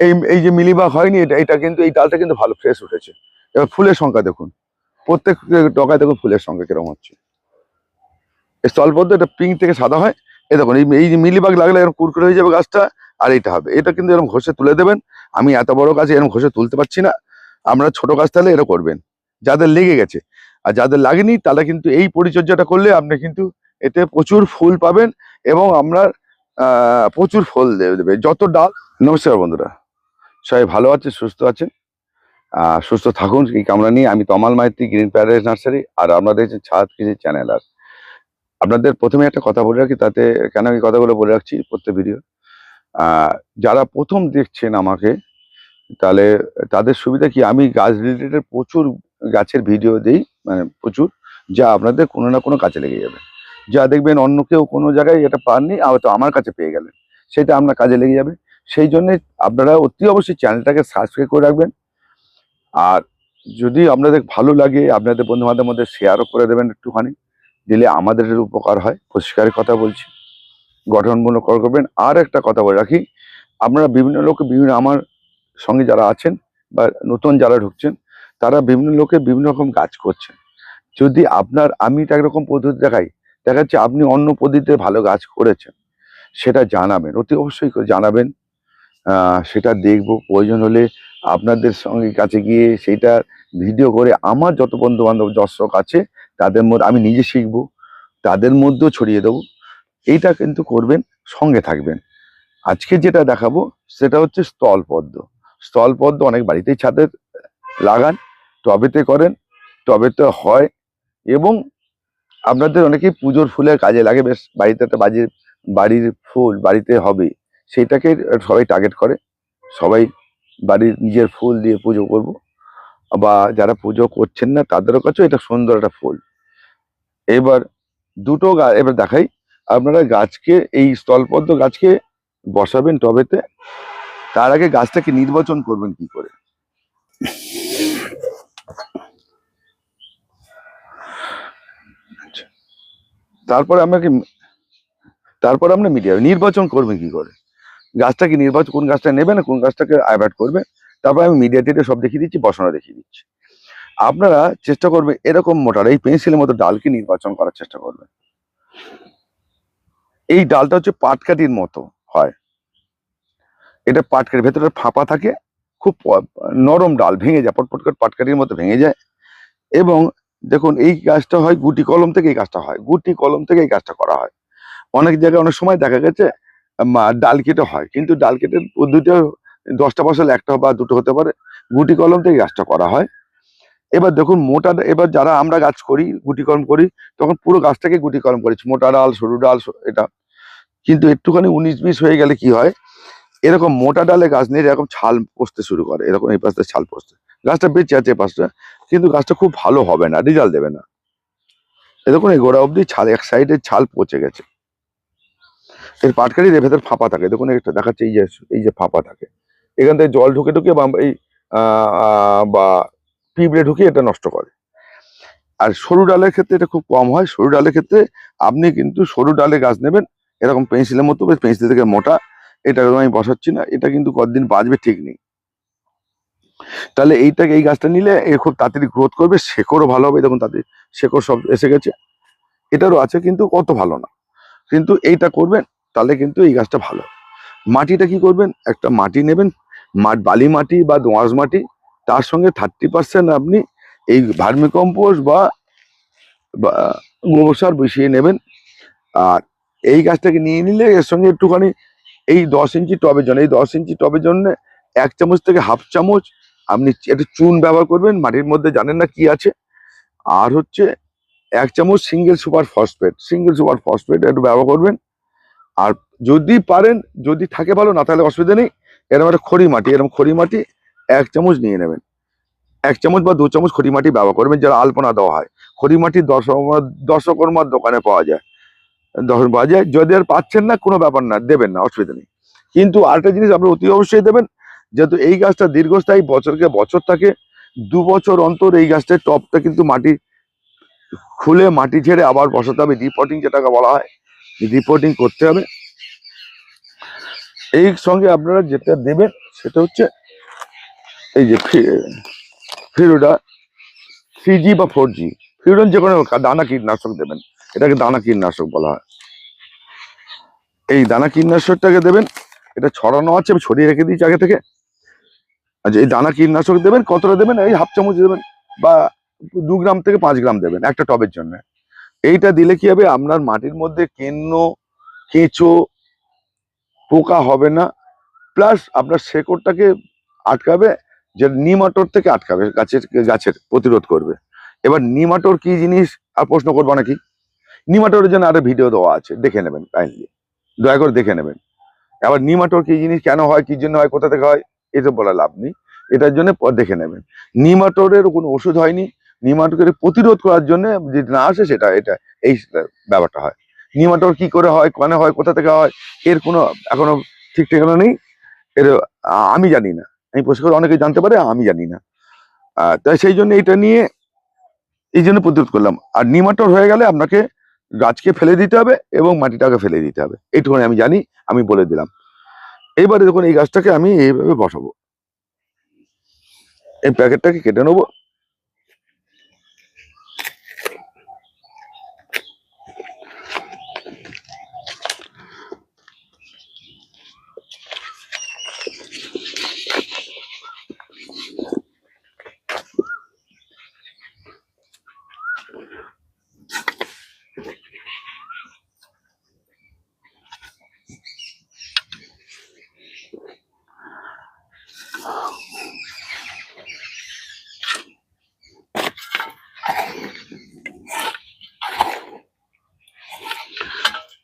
এই এই যে মিলিবাগ হয়নি এটা এটা কিন্তু এই ডালটা কিন্তু ভালো ফ্রেশ উঠেছে। এবার ফুলের সংখ্যা দেখুন। প্রত্যেক ডগায় দেখুন ফুলের সংখ্যা কীরকম হচ্ছে। এই স্থলপদ্ম এটা পিঙ্ক থেকে সাদা হয়। এ দেখুন এই এই যে মিলিবাগ লাগলে এরকম কুরকুরে হয়ে যাবে গাছটা আর এটা হবে। এটা কিন্তু এরকম ঘষে তুলে দেবেন। আমি এত বড় গাছ এরকম ঘষে তুলতে পারছি না। আমরা ছোট গাছ তাহলে এরকম করবেন। যাদের লেগে গেছে। আর যাদের লাগেনি তারা কিন্তু এই পরিচর্যাটা করলে আপনি কিন্তু এতে প্রচুর ফুল পাবেন এবং আহ, প্রচুর ফল দেবে। যত ডাল নমস্কার বন্ধুরা। সবাই ভালো আছে, সুস্থ আছেন সুস্থ থাকুন, এই কামনা নিয়ে আমি Tamal Maiti, green paradise nursery আর আপনারা দেখছেন ছাদ কৃষি চ্যানেল আর। আপনাদের প্রথমে একটা কথা বলে রাখি, তাতে কেন এই কথাগুলো বলে রাখছি প্রত্যেক ভিডিও। যারা প্রথম দেখছেন আমাকে, তাহলে তাদের সুবিধা কি? আমি গাছ রিলেটেড প্রচুর গাছের ভিডিও দিই মানে প্রচুর, যা আপনাদের কোনো না কোনো কাজে লেগে যাবে। যা দেখবেন অন্য কেউ কোনো জায়গায় এটা পাননি, হয়তো আমার কাছে পেয়ে গেলেন, সেটা আপনার কাজে লেগে যাবে। সেই জন্য আপনারা অতি অবশ্যই চ্যানেলটাকে সাবস্ক্রাইব করে রাখবেন। আর যদি আপনাদের ভালো লাগে, আপনাদের বন্ধু বান্ধবের মধ্যে শেয়ারও করে দেবেন একটুখানি। দিলে আমাদের উপকার হয়। পরিষ্কারের কথা বলছি। গঠনমূলক করবেন। আর একটা কথা বলে রাখি, আপনারা বিভিন্ন লোক বিভিন্ন আমার সঙ্গে যারা আছেন বা নতুন যারা ঢুকছেন, তারা বিভিন্ন লোকে বিভিন্ন রকম কাজ করছেন। যদি আপনার, আমি একরকম পদ্ধতি দেখাই দেখা যাচ্ছে আপনি অন্য পদ্ধতিতে ভালো কাজ করেছেন, সেটা জানাবেন। অতি অবশ্যই জানাবেন। সেটা দেখব। প্রয়োজন হলে আপনাদের সঙ্গে কাছে গিয়ে সেটা ভিডিও করে আমার যত বন্ধু বান্ধব দর্শক আছে, তাদের মধ্যে আমি নিজে শিখব, তাদের মধ্যেও ছড়িয়ে দেবো। এইটা কিন্তু করবেন, সঙ্গে থাকবেন। আজকে যেটা দেখাবো, সেটা হচ্ছে স্থলপদ্ম স্থলপদ্ম অনেক বাড়িতেই ছাদে লাগান, টবেতে করেন, টবেতে হয় এবং আপনাদের অনেকেই পুজোর ফুলের কাজে লাগে। বেশ, বাড়িতে একটা বাজির, বাড়ির ফুল বাড়িতে হবে। সেইটাকে সবাই টার্গেট করে। সবাই বাড়ির নিজের ফুল দিয়ে পুজো করব। বা যারা পুজো করছেন না, তাদেরও কাছেও এটা সুন্দর একটা ফুল। এবার দুটো গাছ এবার দেখাই। আপনারা গাছকে, এই স্থলপদ্ম গাছকে বসাবেন টবেতে। তার আগে গাছটাকে নির্বাচন করবেন কি করে? আচ্ছা। তারপরে আমাকে, তারপর আপনি মিডিয়া নির্বাচন করবেন কি করে? গাছটাকে নির্বাচন, কোন গাছটা নেবে না, কোন গাছটাকে অ্যাভয়েড করবে, তারপর আমি মিডিয়া টেটে সব দেখিয়ে দিচ্ছি, বসানো দেখিয়ে দিচ্ছি। আপনারা চেষ্টা করবেন এরকম মোটার এই পেন্সিলের মতো ডালকে নির্বাচন করার চেষ্টা করবেন। এই ডালটা হচ্ছে পাটকাঠির মতো হয়। এটা পাটকাঠি ভেতরে ফাঁপা থাকে, খুব নরম ডাল ভেঙে যায়, পটপট করে পাটকাঠির মতো ভেঙে যায়। এবং দেখুন, এই গাছটা হয় গুটি কলম থেকে এই গাছটা হয়, গুটি কলম থেকে এই গাছটা করা হয়। অনেক জায়গায় অনেক সময় দেখা গেছে ডাল কেটে হয়। কিন্তু ডাল কেটে পদ্ধতিটা দশটা ফসল, একটা বা দুটো হতে পারে। গুটি কলম থেকে গাছটা করা হয়। এবার দেখুন, মোটা, এবার যারা আমরা গাছ করি, গুটি কলম করি, তখন পুরো গাছটাকে গুটি কলম করেছি। মোটা ডাল, সরু ডাল এটা। কিন্তু একটুখানি উনিশ বিশ হয়ে গেলে কি হয়? এরকম মোটা ডালে গাছ নিয়ে এরকম ছাল পচতে শুরু করে। এরকম এই পাশটা ছাল পচতে। গাছটা বেঁচে আছে এই পাশটা কিন্তু গাছটা খুব ভালো হবে না, রেজাল্ট দেবে না। এরকম এই গোড়া অবধি ছাল, এক সাইডে ছাল পচে গেছে। এর পাটকারির এর ভেতর ফাঁপা থাকে। দেখুন একটা দেখাচ্ছে, এই যে এই যে ফাঁপা থাকে। এখান থেকে জল ঢুকে ঢুকে বা এই বা পিঁপড়ে ঢুকে এটা নষ্ট করে। আর সরু ডালের ক্ষেত্রে এটা খুব কম হয়। সরু ডালের ক্ষেত্রে আপনি কিন্তু সরু ডালে গাছ নেবেন, এরকম পেন্সিলের মতো, বেশ পেন্সিল থেকে মোটা। এটা আমি বসাচ্ছি না, এটা কিন্তু কতদিন বাঁচবে ঠিক নেই। তাহলে এইটাকে এই গাছটা নিলে এ খুব তাড়াতাড়ি গ্রোথ করবে, শেকড়ও ভালো হবে। দেখুন তাদের শেকড় সব এসে গেছে। এটারও আছে, কিন্তু কত ভালো না। কিন্তু এইটা করবেন তাহলে কিন্তু এই গাছটা ভালো। মাটিটা কি করবেন? একটা মাটি নেবেন, মাট, বালি মাটি বা দোঁয়াশ মাটি, তার সঙ্গে থার্টি পার্সেন্ট আপনি এই ভার্মি কম্পোস্ট বা বা গোবর সার বসিয়ে নেবেন। আর এই গাছটাকে নিয়ে নিলে এর সঙ্গে একটুখানি এই দশ ইঞ্চি টবের জন্য, এই দশ ইঞ্চি টবের জন্য এক চামচ থেকে হাফ চামচ আপনি একটু চুন ব্যবহার করবেন, মাটির মধ্যে জানেন না কি আছে। আর হচ্ছে এক চামচ single super phosphate single super phosphate একটু ব্যবহার করবেন। আর যদি পারেন, যদি থাকে ভালো, না তাহলে অসুবিধা নেই। এরকম একটা খড়ি মাটি, এরকম খড়ি মাটি এক চামচ নিয়ে নেবেন। এক চামচ বা দু চামচ খড়ি মাটি ব্যবহার করবেন, যারা আলপনা দেওয়া হয়। খড়ি মাটি দশ দশকর্মার দোকানে পাওয়া যায়। দশ পাওয়া যায়। যদি আর পাচ্ছেন না, কোনো ব্যাপার না, দেবেন না, অসুবিধা নেই। কিন্তু আরেকটা জিনিস আপনি অতি অবশ্যই দেবেন, যেহেতু এই গাছটা দীর্ঘস্থায়ী, বছরকে বছর থাকে, দু বছর অন্তর এই গাছটার টপটা কিন্তু মাটি খুলে মাটি ছেড়ে আবার বসাতে হবে। রিপোর্টিং যেটাকে বলা হয় রিপোর্টিং করতে হবে। এই সঙ্গে আপনারা যেটা দেবেন সেটা হচ্ছে এই যে ফিরোডা থ্রি জি বা ফোর জি ফিরোডন যে কোনো দানা কীটনাশক দেবেন। এটাকে দানা কীটনাশক বলা হয়। এই দানা কীটনাশকটাকে দেবেন, এটা ছড়ানো আছে, আমি ছড়িয়ে রেখে দিয়েছি আগে থেকে। আচ্ছা এই দানা কীটনাশক দেবেন, কতটা দেবেন, এই হাফ চামচ দেবেন, বা দু গ্রাম থেকে পাঁচ গ্রাম দেবেন, একটা টবের জন্য। এইটা দিলে কি হবে? আপনার মাটির মধ্যে কেন্ন, কেঁচো পোকা হবে না। প্লাস আপনার শেকড়টাকে আটকাবে, যে নিমাটোর থেকে আটকাবে, গাছের গাছের প্রতিরোধ করবে। এবার নিমাটোর কি জিনিস? আর প্রশ্ন করব নাকি? নিমাটোরের জন্য আরও ভিডিও দেওয়া আছে, দেখে নেবেন কাইন্ডলি দয়া করে দেখে নেবেন। আবার নিমাটোর কি জিনিস, কেন হয়, কি জন্য হয়, কোথা থেকে হয় এটা বলা লাভ নেই। এটার জন্য দেখে নেবেন। নিমাটোরের কোনো ওষুধ হয়নি। নিমাটোরের প্রতিরোধ করার জন্য যদি না আসে সেটা, এটা, এই ব্যাপারটা হয়। নিমাটোর কি করে হয়, কেন হয়, কোথা থেকে হয়, এর কোনো এখনও ঠিক ঠিকানা নেই। এর আমি জানি না। আমি পরিষ্কার অনেকে জানতে পারে, আমি জানি না। তাই সেই জন্য এটা নিয়ে এই জন্য প্রতিরোধ করলাম। আর নিমাটোর হয়ে গেলে আপনাকে গাছকে ফেলে দিতে হবে এবং মাটিটাকে ফেলে দিতে হবে। এইটুকুনি আমি জানি, আমি বলে দিলাম। এইবারে দেখুন, এই গাছটাকে আমি এইভাবে বসাবো। এই প্যাকেটটাকে কেটে নেব।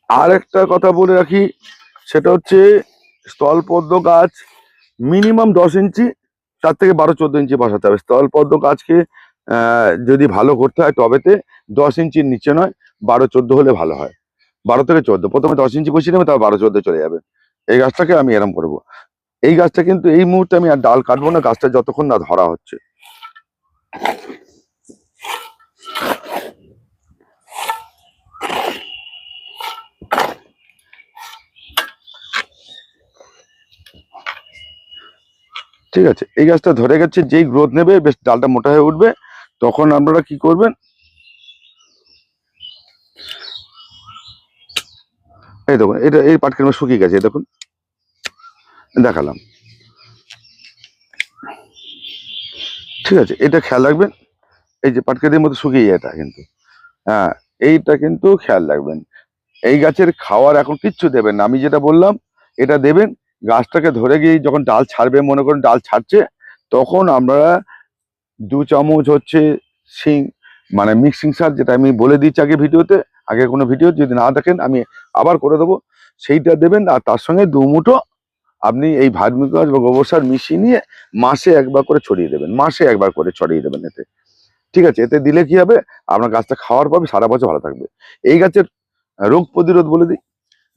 আর একটা কথা বলে রাখি, সেটা হচ্ছে স্থলপদ্ম গাছ মিনিমাম দশ ইঞ্চি তার থেকে বারো চোদ্দ ইঞ্চি বসাতে হবে। স্থলপদ্ম গাছকে যদি ভালো করতে হয় টবেতে, দশ ইঞ্চির নিচে নয়, বারো চোদ্দ হলে ভালো হয়। বারো থেকে চোদ্দ, প্রথমে দশ ইঞ্চি বসিয়ে নেবে, তারপর বারো চোদ্দ চলে যাবে। এই গাছটাকে আমি এরম করব। এই গাছটা কিন্তু এই মুহূর্তে আমি আর ডাল কাটবো না, গাছটা যতক্ষণ না ধরা হচ্ছে। ঠিক আছে, এই গাছটা ধরে গেছে, যেই গ্রোথ নেবে, বেশ ডালটা মোটা হয়ে উঠবে, তখন আপনারা কি করবেন? এই দেখুন, এটা এই পাটকের শুকিয়ে গেছে দেখুন। দেখালাম। ঠিক আছে, এটা খেয়াল রাখবেন, এই যে পাটকেদের মতো শুকিয়ে যায় এটা কিন্তু। হ্যাঁ এইটা কিন্তু খেয়াল রাখবেন। এই গাছের খাওয়ার এখন কিচ্ছু দেবেন না, আমি যেটা বললাম, এটা দেবেন গাছটাকে ধরে গিয়ে যখন ডাল ছাড়বে, মনে করেন ডাল ছাড়ছে, তখন আমরা দু চামচ হচ্ছে শিং মানে মিক্সিং সার যেটা আমি বলে দিচ্ছি আগে ভিডিওতে, আগে কোনো ভিডিও যদি না দেখেন আমি আবার করে দেবো। সেইটা দেবেন আর তার সঙ্গে দু মুঠো আপনি এই ভার্মিকাস বা গোবর সার মিশিয়ে নিয়ে মাসে একবার করে ছড়িয়ে দেবেন, মাসে একবার করে ছড়িয়ে দেবেন এতে। ঠিক আছে, এতে দিলে কি হবে? আপনার গাছটা খাওয়ার পাবে সারা বছর ভালো থাকবে। এই গাছের রোগ প্রতিরোধ বলে দিই,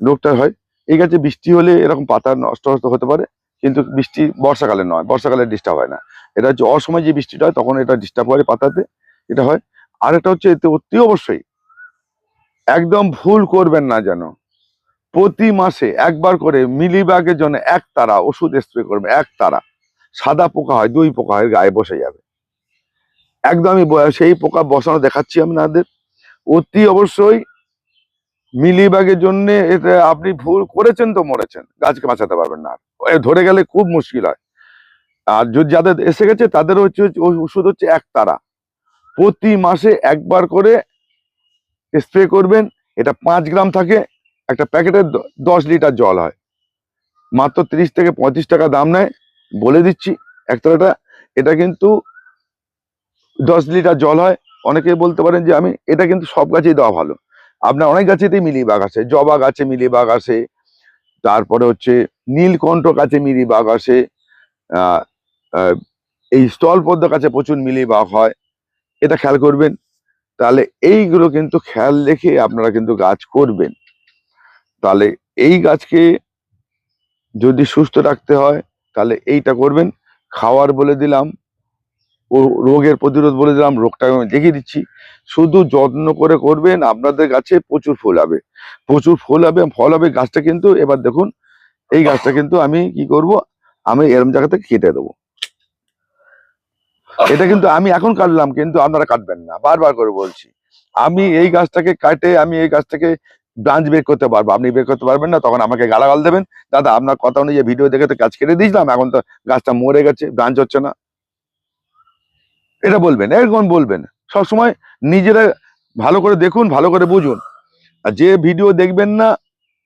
রোগটা হয় এই গাছে বৃষ্টি হলে এরকম পাতা নষ্ট হতে পারে, কিন্তু বৃষ্টি বর্ষাকালে নয়, বর্ষাকালে ডিস্টার্ব হয় না। এটা হচ্ছে অসময় যে বৃষ্টিটা হয়, তখন এটা ডিস্টার্ব করে পাতাতে, এটা হয়। আর এটা হচ্ছে এতে অতি অবশ্যই, একদম ভুল করবেন না যেন। প্রতি মাসে একবার করে মিলিবাগের জন্য এক তারা ওষুধ স্প্রে করবে এক তারা। সাদা পোকা হয়, দুই পোকা হয়, গায়ে বসে যাবে। একদমই সেই পোকা বসানো দেখাচ্ছি আপনাদের। অতি অবশ্যই মিলিবাগের জন্য এটা আপনি ভুল করেছেন তো মরেছেন, গাছকে বাঁচাতে পারবেন না ধরে গেলে খুব মুশকিল হয়। আর যদি যাদের এসে গেছে, তাদের হচ্ছে ওষুধ হচ্ছে এক তারা। প্রতি মাসে একবার করে স্প্রে করবেন, এটা পাঁচ গ্রাম থাকে, একটা প্যাকেটে দশ লিটার জল হয়। মাত্র তিরিশ থেকে পঁয়ত্রিশ টাকা দাম নেয়। বলে দিচ্ছি একতারাটা এটা কিন্তু দশ লিটার জল হয়। অনেকে বলতে পারেন যে আমি, এটা কিন্তু সব গাছেই দেওয়া ভালো। আপনার অনেক গাছেতেই মিলিবাগ আছে, জবা গাছে মিলিবাগ আসে তারপরে হচ্ছে নীলকণ্ঠ গাছে মিলিবাগ আসে এই স্থল পদ্ম গাছে প্রচুর মিলিবাগ হয়, এটা খেয়াল করবেন। তাহলে এইগুলো কিন্তু খেয়াল রেখে আপনারা কিন্তু গাছ করবেন। তাহলে এই গাছকে যদি সুস্থ রাখতে হয়, তাহলে এইটা করবেন। খাওয়ার বলে দিলাম ও রোগের প্রতিরোধ বলে দিলাম রোগটা আমি দেখিয়ে দিচ্ছি। শুধু যত্ন করে করবেন, আপনাদের গাছে প্রচুর ফুল হবে। প্রচুর ফুল হবে, ফল হবে, গাছটা কিন্তু, এবার দেখুন, এই গাছটা কিন্তু আমি কি করব, আমি এরম জায়গা থেকে কেটে দেবো। এটা কিন্তু আমি এখন কাটলাম, কিন্তু আপনারা কাটবেন না, বারবার করে বলছি। আমি এই গাছটাকে কাটে, আমি এই গাছটাকে ব্রাঞ্চ বের করতে পারব। আপনি বের করতে পারবেন না, তখন আমাকে গালাগাল দেবেন। দাদা, আপনার কথা অনুযায়ী ভিডিও দেখে তো গাছ কেটে দিয়েছিলাম, এখন তো গাছটা মরে গেছে, ব্রাঞ্চ হচ্ছে না। এটা বলবেন, এরকম বলবেন। সবসময় নিজেরা ভালো করে দেখুন, ভালো করে বুঝুন। আর যে ভিডিও দেখবেন না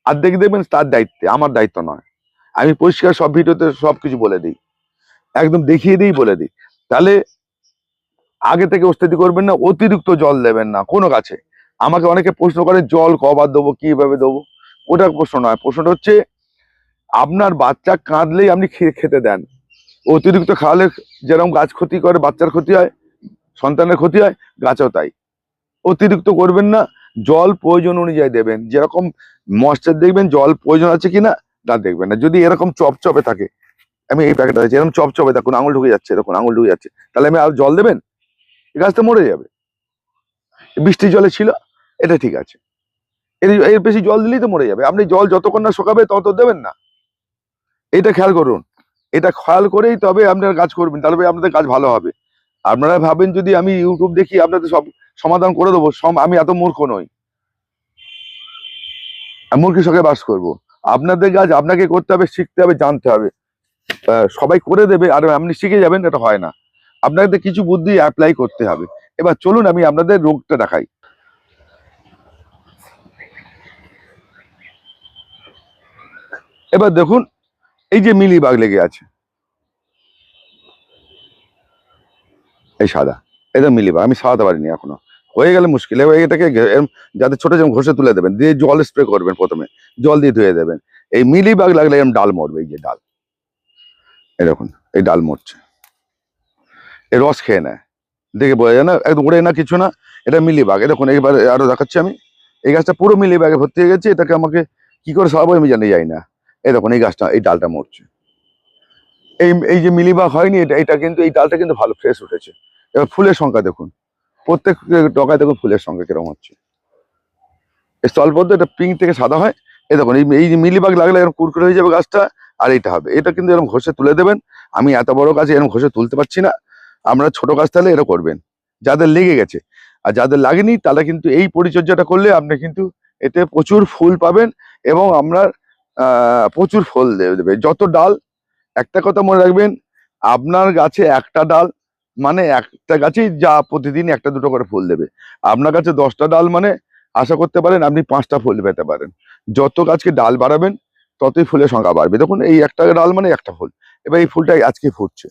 অর্ধেক দেখবেন তার দায়িত্বে, আমার দায়িত্ব নয়। আমি পরিষ্কার সব ভিডিওতে সব কিছু বলে দিই। একদম দেখিয়ে দিই বলে দিই। তাহলে আগে থেকে ওস্তাদি করবেন না, অতিরিক্ত জল দেবেন না, কোনো গাছে আমাকে অনেকে প্রশ্ন করে, জল কবার দেবো, কীভাবে দেবো? ওটা প্রশ্ন নয়, প্রশ্নটা হচ্ছে, আপনার বাচ্চা কাঁদলেই আপনি খেতে দেন। অতিরিক্ত খাওয়ালে যেরকম গাছ ক্ষতি করে, বাচ্চার ক্ষতি হয়, সন্তানের ক্ষতি হয়, গাছও তাই। অতিরিক্ত করবেন না, জল প্রয়োজন অনুযায়ী দেবেন। যেরকম ময়েশ্চার দেখবেন, জল প্রয়োজন আছে কিনা, তা দেখবেন না। যদি এরকম চপচপে থাকে, আমি এই প্যাকেটটা আছে এরকম চপচপে থাকুন আঙুল ঢুকে যাচ্ছে এরকম আঙুল ঢুকে যাচ্ছে, তাহলে আমি আর জল দেবেন? গাছটা মরে যাবে। বৃষ্টি জলে ছিল, এটা ঠিক আছে। এর এর বেশি জল দিলেই তো মরে যাবে। আপনি জল যতক্ষণ না শুকাবে, তত দেবেন না। এটা খেয়াল করুন। এটা খেয়াল করেই তবে আপনারা কাজ করবেন, তাহলে আপনাদের কাজ ভালো হবে। আপনারা ভাবেন যদি আমি ইউটিউব দেখি, আপনাদের সব সমাধান করে দেবো আমি এত মূর্খ নই। মূর্খের সঙ্গে বাস করব। আপনাদের কাজ আপনাকে করতে হবে, শিখতে হবে, জানতে হবে। সবাই করে দেবে, আর আপনি শিখে যাবেন, এটা হয় না। আপনাদের কিছু বুদ্ধি অ্যাপ্লাই করতে হবে। এবার চলুন, আমি আপনাদের রোগটা দেখাই। এবার দেখুন এই যে মিলি বাগ লেগে আছে। এই সাদা, এটা মিলি বাগ আমি সারাতে পারিনি এখনও। হয়ে গেলে মুশকিল, এবার এটাকে যাতে ছোট যেমন ঘষে তুলে দেবেন, দিয়ে জল স্প্রে করবেন প্রথমে, জল দিয়ে ধুয়ে দেবেন। এই মিলি বাগ লাগলে এরকম ডাল মরবে, এই যে ডাল। এরকম এই ডাল মরছে। এই রস খেয়ে নেয়। দেখে বোঝা যায় না, একদম উড়ে না কিছু না, এটা মিলি বাগ দেখুন এইবার আরও দেখাচ্ছি আমি। এই গাছটা পুরো মিলি বাগে ভর্তি হয়ে গেছে, এটাকে আমাকে কি করে সরাবো আমি জানি যাই না। এই দেখুন, এই গাছটা, এই ডালটা মরছে। এই এই যে মিলিবাগ হয়নি, এটা এটা কিন্তু, এই ডালটা কিন্তু ভালো ফ্রেশ উঠেছে। এবার ফুলের সংখ্যা দেখুন। প্রত্যেক টকায় দেখুন ফুলের সংখ্যা কীরকম হচ্ছে। এই স্থলপদ্ম এটা পিঙ্ক থেকে সাদা হয়। এই দেখুন, এই এই যে মিলিবাগ লাগলে এরকম কুরকুরে হয়ে যাবে গাছটা, আর এইটা হবে। এটা কিন্তু এরকম ঘষে তুলে দেবেন। আমি এত বড় গাছে এরকম ঘষে তুলতে পারছি না। আমরা ছোট গাছ তাহলে এরকম করবেন। যাদের লেগে গেছে। আর যাদের লাগেনি, তারা কিন্তু এই পরিচর্যাটা করলে আপনি কিন্তু এতে প্রচুর ফুল পাবেন এবং আপনার প্রচুর ফল দেবে। যত ডাল, একটা কথা মনে রাখবেন, আপনার গাছে একটা ডাল মানে একটা গাছেই যা প্রতিদিন একটা দুটো করে ফুল দেবে। আপনার কাছে দশটা ডাল মানে আশা করতে পারেন আপনি পাঁচটা ফুল পেতে পারেন। যত গাছকে ডাল বাড়াবেন, ততই ফুলের সংখ্যা বাড়বে। দেখুন, এই একটা ডাল মানে একটা ফুল। এবার এই ফুলটা আজকে ফুটছে।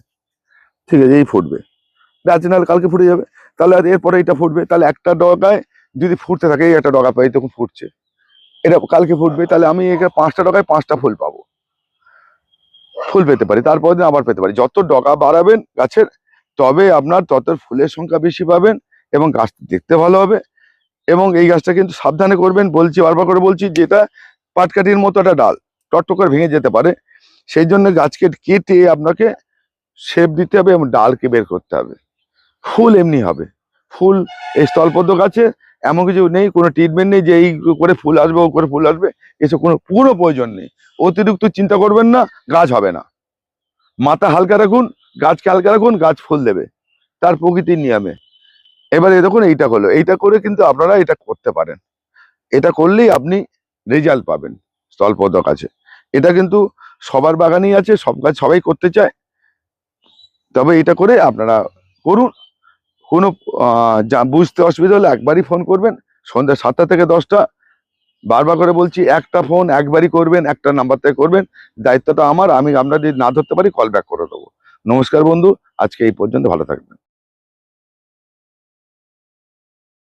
ঠিক আছে, এই ফুটবে। গাছ নাহলে কালকে ফুটে যাবে। তাহলে এরপরে এটা ফুটবে। তাহলে একটা ডগায় যদি ফুটতে থাকে, এই একটা ডগা পাই, তখন ফুটছে। এটা কালকে ফুটবে তাহলে আমি এখানে পাঁচটা ডগায় পাঁচটা ফুল পাবো। ফুল পেতে পারি তারপর দিন আবার পেতে পারি। যত ডগা বাড়াবেন গাছের, তবে আপনার তত ফুলের সংখ্যা বেশি পাবেন এবং গাছটা দেখতে ভালো হবে। এবং এই গাছটা কিন্তু সাবধানে করবেন, বলছি, বারবার করে বলছি, যেটা পাটকাঠির মতো একটা ডাল টট্ট করে ভেঙে যেতে পারে। সেই জন্য গাছকে কেটে আপনাকে শেপ দিতে হবে এবং ডালকে বের করতে হবে। ফুল এমনি হবে। ফুল এই স্থলপদ্ম গাছে এমন কিছু নেই, কোনো ট্রিটমেন্ট নেই যে এই করে ফুল আসবে, ও করে ফুল আসবে, এসব কোনো পুরো প্রয়োজন নেই। অতিরিক্ত চিন্তা করবেন না, গাছ হবে না। মাথা হালকা রাখুন, গাছকে হালকা রাখুন, গাছ ফুল দেবে। তার প্রকৃতির নিয়মে। এবারে দেখুন, এইটা হলো এইটা করে কিন্তু আপনারা এটা করতে পারেন। এটা করলেই আপনি রেজাল্ট পাবেন স্থলপদ্ম আছে। এটা কিন্তু সবার বাগানেই আছে, সব গাছ সবাই করতে চায়। তবে এটা করে আপনারা করুন। কোনো বুঝতে অসুবিধা হলে একবারই ফোন করবেন। সন্ধ্যা সাতটা থেকে দশটা। বারবার করে বলছি, একটা ফোন একবারই করবেন, একটা নাম্বার থেকে করবেন। দায়িত্বটা আমার, আমি আমরা যদি না ধরতে পারি কল ব্যাক করে দেবো। নমস্কার বন্ধু, আজকে এই পর্যন্ত ভালো থাকবেন।